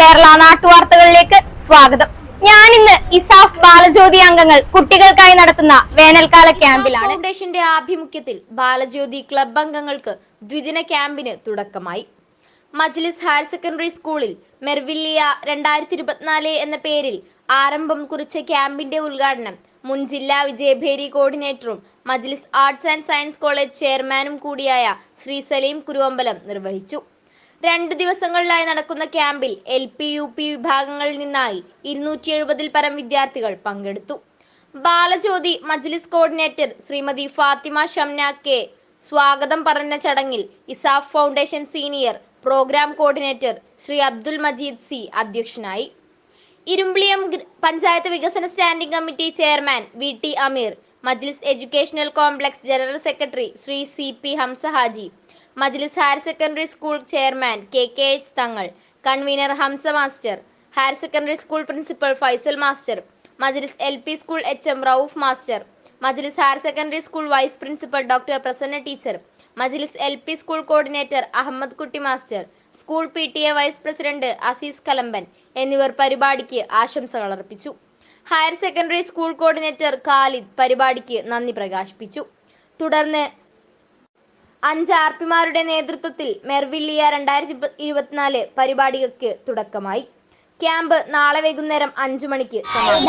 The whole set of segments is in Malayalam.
കേരള നാട്ടുവാർത്തകളിലേക്ക് സ്വാഗതം. ഞാൻ ഇന്ന് ഇസാഫ് ബാലജ്യോതി അംഗങ്ങൾ കുട്ടികൾക്കായി നടത്തുന്ന വേനൽക്കാല ക്യാമ്പിലാണ്. ഫൗണ്ടേഷന്റെ ആഭിമുഖ്യത്തിൽ ബാലജ്യോതി ക്ലബ് അംഗങ്ങൾക്ക് ദ്വിദിന ക്യാമ്പിന് തുടക്കമായി. മജ്ലിസ് ഹയർ സെക്കൻഡറി സ്കൂളിൽ മെർവില്ലിയ രണ്ടായിരത്തി ഇരുപത്തിനാല് എന്ന പേരിൽ ആരംഭം കുറിച്ച ക്യാമ്പിന്റെ ഉദ്ഘാടനം മുൻ ജില്ലാ വിജയഭേരി കോർഡിനേറ്ററും മജ്ലിസ് ആർട്സ് ആൻഡ് സയൻസ് കോളേജ് ചെയർമാനും കൂടിയായ ശ്രീ സലീം കുരുവമ്പലം നിർവഹിച്ചു. രണ്ട് ദിവസങ്ങളിലായി നടക്കുന്ന ക്യാമ്പിൽ എൽ പി യു പി വിഭാഗങ്ങളിൽ നിന്നായി ഇരുന്നൂറ്റി എഴുപതിൽ പരം വിദ്യാർത്ഥികൾ പങ്കെടുത്തു. Balajyothi Majlis coordinator Shrimati Fathima Shamna K. സ്വാഗതം പറഞ്ഞ ചടങ്ങിൽ ESAF foundation senior program coordinator Shri Abdul Majeed C അധ്യക്ഷനായി. ഇരുമ്പിളിയം പഞ്ചായത്ത് വികസന standing committee chairman V T Ameer Majlis educational complex general secretary Shri C P Hamsa Haji Majlis higher secondary school chairman K K H Thangal convener Hamsa master higher secondary school principal Faisal master Majlis L P school H M Rauf master Majlis higher secondary school vice principal doctor Prasanna teacher Majlis L P school coordinator Ahammed Kutty master school P T A vice president Azeez Kalamban എന്നിവർ പരിപാടിക്ക് ആശംസകൾ അർപ്പിച്ചു. Higher secondary school coordinator Khalid പരിപാടിക്ക് നന്ദി പ്രകാശിപ്പിച്ചു. തുടർന്ന് അഞ്ച് ആർ പിമാരുടെ നേതൃത്വത്തിൽ മെർവില്ലിയ രണ്ടായിരത്തി ഇരുപത്തിനാല് പരിപാടികൾക്ക് തുടക്കമായി. ക്യാമ്പ് നാളെ വൈകുന്നേരം അഞ്ചു മണിക്ക് സമാപിക്കും.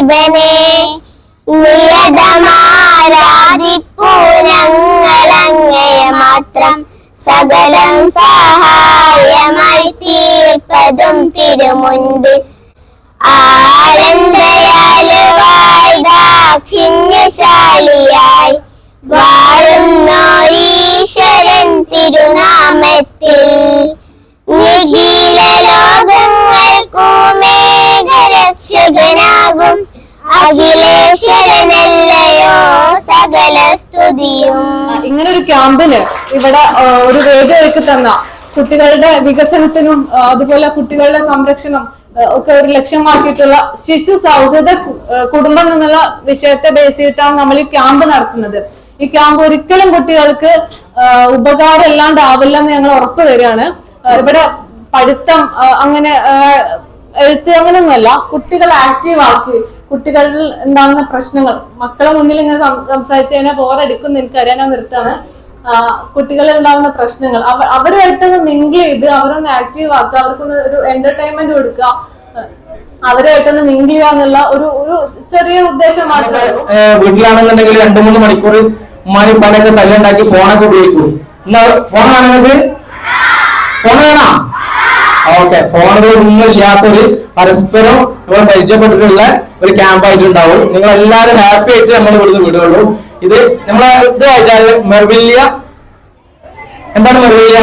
ദിവസത്തിനേകാധിപനെ നിയതമാരാധിപ്പൂരങ്ങളങ്ങയ മാത്രം സകലം സഹായമായി തീർപ്പതും തിരുമുണ്ട് ആനന്ദയാലുവായി ദാക്ഷിണ്യശാലിയായി വാഴുന്നോരീശ്വരൻ തിരുനാമത്തിൽ. നിഖില ലോകങ്ങൾക്കുമേകരക്ഷകനാകും അഖിലേശ്വരനല്ലയോ സകല സ്തുതിയും ഇങ്ങനെ ഒരു ക്യാമ്പിന് ഇവിടെ ഒരു വേദി ഒരുക്കി തന്ന കുട്ടികളുടെ വികസനത്തിനും അതുപോലെ കുട്ടികളുടെ സംരക്ഷണം ഒക്കെ ഒരു ലക്ഷ്യമാക്കിയിട്ടുള്ള ശിശു സൗഹൃദ കുടുംബം എന്നുള്ള വിഷയത്തെ ബേസ് ചെയ്തിട്ടാണ് നമ്മൾ ഈ ക്യാമ്പ് നടത്തുന്നത്. ഈ ക്യാമ്പ് ഒരിക്കലും കുട്ടികൾക്ക് ഉപകാരം ഇല്ലാണ്ടാവില്ല എന്ന് ഞങ്ങൾ ഉറപ്പ് തരികയാണ്. ഇവിടെ പഠിത്തം അങ്ങനെ എഴുത്ത് അങ്ങനെയൊന്നുമല്ല കുട്ടികളെ ആക്റ്റീവ് ആക്കി. കുട്ടികളിൽ ഉണ്ടാകുന്ന പ്രശ്നങ്ങൾ. മക്കളെ മുന്നിൽ ഇങ്ങനെ സംസാരിച്ചു കഴിഞ്ഞാൽ ബോറടിക്കുന്ന എനിക്കറിയാൻ നിർത്താണ് കുട്ടികളിൽ ഉണ്ടാകുന്ന പ്രശ്നങ്ങൾ. അവർ അവരുമായിട്ടൊന്ന് മിങ്കിൾ ചെയ്ത് അവരൊന്ന് ആക്റ്റീവ് ആക്കുക. അവർക്കൊന്ന് ഒരു എന്റർടൈൻമെന്റ് കൊടുക്കുക. അവരുമായിട്ടൊന്ന് മിങ്കിൾ ചെയ്യുക എന്നുള്ള ഒരു ഒരു ചെറിയ ഉദ്ദേശം മാത്രമേ വീട്ടിലാണെന്നുണ്ടെങ്കിൽ രണ്ടു മൂന്ന് മണിക്കൂർ ഉമ്മാനും ഉപ്പാനൊക്കെ തല്ലുണ്ടാക്കി ഫോണൊക്കെ ഉപയോഗിക്കും. ഫോൺ ഫോൺ വേണം? ഓക്കെ ഫോണുകളൊന്നും ഇല്ലാത്തൊരു പരസ്പരം നമ്മൾ പരിചയപ്പെട്ടിട്ടുള്ള ഒരു ക്യാമ്പ് ആയിട്ടുണ്ടാവും. നിങ്ങൾ എല്ലാവരും ഹാപ്പി ആയിട്ട് നമ്മൾ ഇവിടുന്ന് വിടുകയുള്ളൂ ഇത് നമ്മളെ ഇത് വായിച്ചാൽ മെർവില്യ. എന്താണ് മെർവില്യ?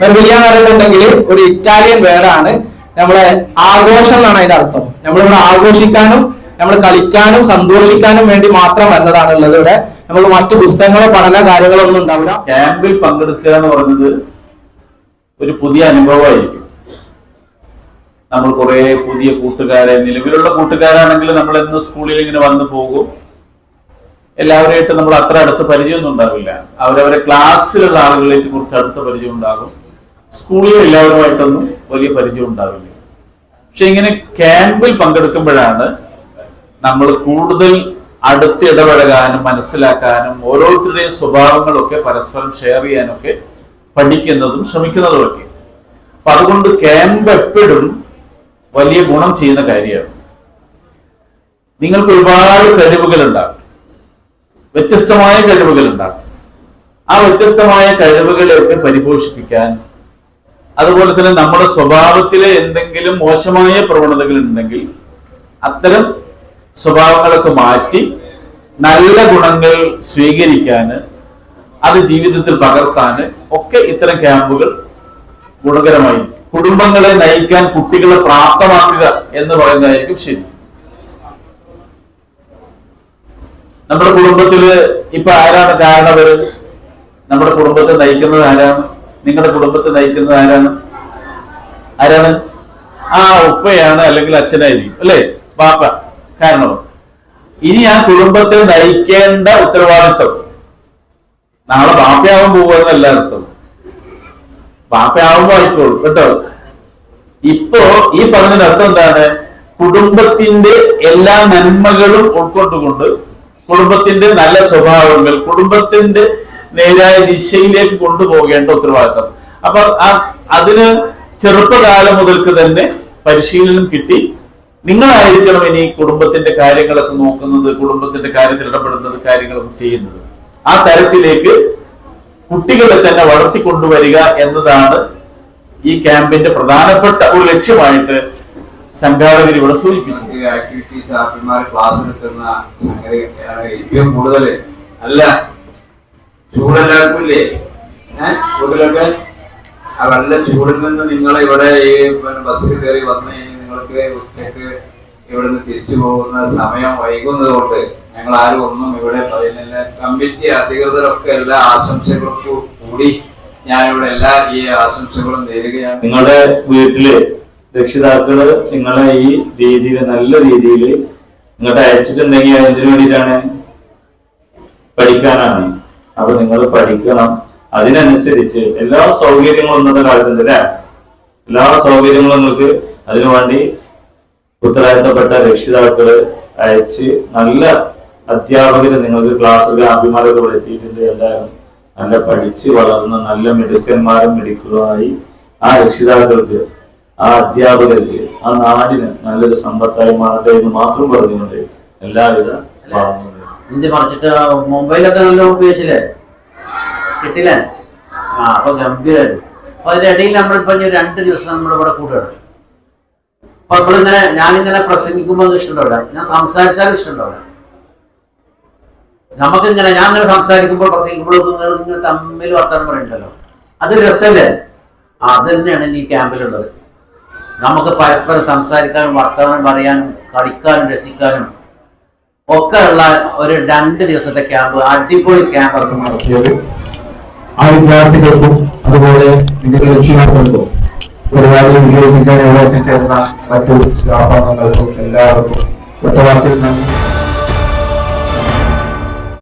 മെർവില്യ എന്ന് പറയുന്നുണ്ടെങ്കിൽ ഒരു ഇറ്റാലിയൻ വേർഡാണ് നമ്മളെ ആഘോഷം എന്നാണ് അതിന്റെ അർത്ഥം. നമ്മളിവിടെ ആഘോഷിക്കാനും നമ്മൾ കളിക്കാനും സന്തോഷിക്കാനും വേണ്ടി മാത്രം വരുന്നതാണുള്ളത് ഇവിടെ. നമ്മൾ മറ്റു പുസ്തകങ്ങളോ പഠന കാര്യങ്ങളോ ഒന്നും ഉണ്ടാവില്ല. ക്യാമ്പിൽ പങ്കെടുക്കുക എന്ന് പറയുന്നത് ഒരു പുതിയ അനുഭവമായിരിക്കും. നമ്മൾ കുറെ പുതിയ കൂട്ടുകാരെ നിലവിലുള്ള കൂട്ടുകാരാണെങ്കിൽ നമ്മൾ എന്ന് സ്കൂളിൽ ഇങ്ങനെ വന്നു പോകും. എല്ലാവരുമായിട്ട് നമ്മൾ അത്ര അടുത്ത് പരിചയമൊന്നും ഉണ്ടാവില്ല. അവരവരെ ക്ലാസ്സിലുള്ള ആളുകളായിട്ട് കുറച്ച് അടുത്ത പരിചയം ഉണ്ടാകും. സ്കൂളിൽ എല്ലാവരുമായിട്ടൊന്നും വലിയ പരിചയം ഉണ്ടാവില്ല. പക്ഷെ ഇങ്ങനെ ക്യാമ്പിൽ പങ്കെടുക്കുമ്പോഴാണ് നമ്മൾ കൂടുതൽ അടുത്ത് ഇടപഴകാനും മനസ്സിലാക്കാനും ഓരോരുത്തരുടെയും സ്വഭാവങ്ങളൊക്കെ പരസ്പരം ഷെയർ ചെയ്യാനൊക്കെ പഠിക്കുന്നതും ശ്രമിക്കുന്നതും ഒക്കെ അപ്പൊ അതുകൊണ്ട് ക്യാമ്പ് എപ്പോഴും വലിയ ഗുണം ചെയ്യുന്ന കാര്യമാണ്. നിങ്ങൾക്ക് ഒരുപാട് കഴിവുകൾ ഉണ്ടാകും വ്യത്യസ്തമായ കഴിവുകൾ ഉണ്ടാകും ആ വ്യത്യസ്തമായ കഴിവുകളെയൊക്കെ പരിപോഷിപ്പിക്കാൻ അതുപോലെ തന്നെ നമ്മുടെ സ്വഭാവത്തിലെ എന്തെങ്കിലും മോശമായ പ്രവണതകൾ ഉണ്ടെങ്കിൽ അത്തരം സ്വഭാവങ്ങളൊക്കെ മാറ്റി നല്ല ഗുണങ്ങൾ സ്വീകരിക്കാൻ അത് ജീവിതത്തിൽ പകർത്താൻ ഒക്കെ ഇത്തരം ക്യാമ്പുകൾ ഗുണകരമായി. കുടുംബങ്ങളെ നയിക്കാൻ കുട്ടികളെ പ്രാപ്തമാക്കുക എന്ന് പറയുന്നതായിരിക്കും ശരി. നമ്മുടെ കുടുംബത്തിൽ ഇപ്പൊ ആരാണ് കാരണവര്? നമ്മുടെ കുടുംബത്തെ നയിക്കുന്നത് ആരാണ്? നിങ്ങളുടെ കുടുംബത്തെ നയിക്കുന്നത് ആരാണ്? ആരാണ്? ആ ഉപ്പയാണ് അല്ലെങ്കിൽ അച്ഛനായിരിക്കും അല്ലെ? ബാപ്പ കാരണവർ. ഇനി ആ കുടുംബത്തെ നയിക്കേണ്ട ഉത്തരവാദിത്വം നാളെ ബാപ്പയാവാൻ പോകുമെന്നല്ല അർത്ഥം. ബാപ്പയാവുമ്പോ ആയിക്കോളൂ കേട്ടോ? ഇപ്പോ ഈ പറഞ്ഞതിന്റെ അർത്ഥം എന്താണ്? കുടുംബത്തിന്റെ എല്ലാ നന്മകളും ഉൾക്കൊണ്ടുകൊണ്ട് കുടുംബത്തിന്റെ നല്ല സ്വഭാവങ്ങൾ കുടുംബത്തിന്റെ നേരായ ദിശയിലേക്ക് കൊണ്ടുപോകേണ്ട ഉത്തരവാദിത്തം. അപ്പൊ അതിന് ചെറുപ്പകാലം മുതൽക്ക് തന്നെ പരിശീലനം കിട്ടി. നിങ്ങളായിരിക്കണം ഇനി കുടുംബത്തിന്റെ കാര്യങ്ങളൊക്കെ നോക്കുന്നത് കുടുംബത്തിന്റെ കാര്യത്തിൽ ഇടപെടുന്നത് കാര്യങ്ങളൊക്കെ ചെയ്യുന്നത്. ആ തരത്തിലേക്ക് കുട്ടികളെ തന്നെ വളർത്തിക്കൊണ്ടുവരിക എന്നതാണ് ഈ ക്യാമ്പിന്റെ പ്രധാനപ്പെട്ട ഒരു ലക്ഷ്യമായിട്ട് സംഘാടകർ ഇവിടെ സൂചിപ്പിച്ചു ആക്ടിവിറ്റീസ് ആപ്പിമാർ ക്ലാസ് എടുക്കുന്ന ഏറ്റവും കൂടുതൽ. അല്ല ചൂടെല്ലാവർക്കും ഇല്ലേ ആ നല്ല ചൂടിൽ നിന്ന് നിങ്ങൾ ഇവിടെ ഈ ബസ്സിൽ കയറി വന്നു കഴിഞ്ഞാൽ നിങ്ങൾക്ക് ഉച്ചയ്ക്ക് ഇവിടുന്ന് തിരിച്ചു പോകുന്ന സമയം വൈകുന്നത് കൊണ്ട് ഞങ്ങൾ ആരും ഒന്നും ഇവിടെ പറയുന്നില്ല. കമ്മിറ്റി അധികൃതരൊക്കെ എല്ലാ ആശംസകൾക്കും കൂടി ഞാനിവിടെ എല്ലാ ഈ ആശംസകളും നേരുകയാണ്. നിങ്ങളുടെ വീട്ടിൽ രക്ഷിതാക്കൾ നിങ്ങളെ ഈ രീതിയിൽ നല്ല രീതിയിൽ ഇങ്ങോട്ട് അയച്ചിട്ടുണ്ടെങ്കിൽ എന്തിനു വേണ്ടിയിട്ടാണ് പഠിക്കാനാണ്. അപ്പൊ നിങ്ങൾ പഠിക്കണം. അതിനനുസരിച്ച് എല്ലാ സൗകര്യങ്ങളും ഇന്നത്തെ കാലത്തുണ്ട് അല്ലേ? എല്ലാ സൗകര്യങ്ങളും നിങ്ങൾക്ക് അതിനു വേണ്ടി ഉത്തരവാദിത്തപ്പെട്ട രക്ഷിതാക്കൾ അയച്ച് നല്ല അധ്യാപകര് നിങ്ങൾക്ക് ക്ലാസ്സിലെ അഭിമാനമൊക്കെ ഇവിടെ എത്തിയിട്ടുണ്ട്. എല്ലാവരും നല്ല പഠിച്ച് വളർന്ന നല്ല മിടുക്കന്മാരും മിടുക്കളുമായി ആ രക്ഷിതാക്കൾക്ക് ആ അധ്യാപകർക്ക് ആ നാടിന് നല്ലൊരു സമ്പത്തായി മാറട്ടെ എന്ന് മാത്രം പറഞ്ഞുകൊണ്ട് എല്ലാവിധ എന്ത് മറിച്ചിട്ട് മൊബൈലൊക്കെ നല്ല ഉപയോഗിച്ചില്ലേ? കിട്ടില്ലേ ആ അപ്പൊ ഗംഭീരമായിട്ട് അപ്പൊ അതിന്റെ ഇടയിൽ നമ്മളിപ്പോ രണ്ട് ദിവസം നമ്മൾ ഇവിടെ കൂടുകയാണ് അപ്പൊ നമ്മളിങ്ങനെ ഞാനിങ്ങനെ പ്രസംഗിക്കുമ്പോൾ ഇഷ്ടമുണ്ടാവില്ല ഞാൻ സംസാരിച്ചാലും ഇഷ്ടമുണ്ടാവില്ല നമുക്കിങ്ങനെ ഞാൻ ഇങ്ങനെ സംസാരിക്കുമ്പോൾ പ്രസംഗിക്കുമ്പോൾ തമ്മിൽ വർത്തമാനം പറയണ്ടല്ലോ. അത് രസമല്ലേ അത് തന്നെയാണ് ഈ ക്യാമ്പിലുള്ളത്. നമുക്ക് പരസ്പരം സംസാരിക്കാനും വർത്തമാനം പറയാനും കളിക്കാനും രസിക്കാനും ഒക്കെ ഉള്ള ഒരു രണ്ട് ദിവസത്തെ ക്യാമ്പ് അടിപൊളി ക്യാമ്പ് അതുപോലെ നിങ്ങളുടെ എല്ലാവർക്കും ഒറ്റവാക്കിൽ നന്ദി.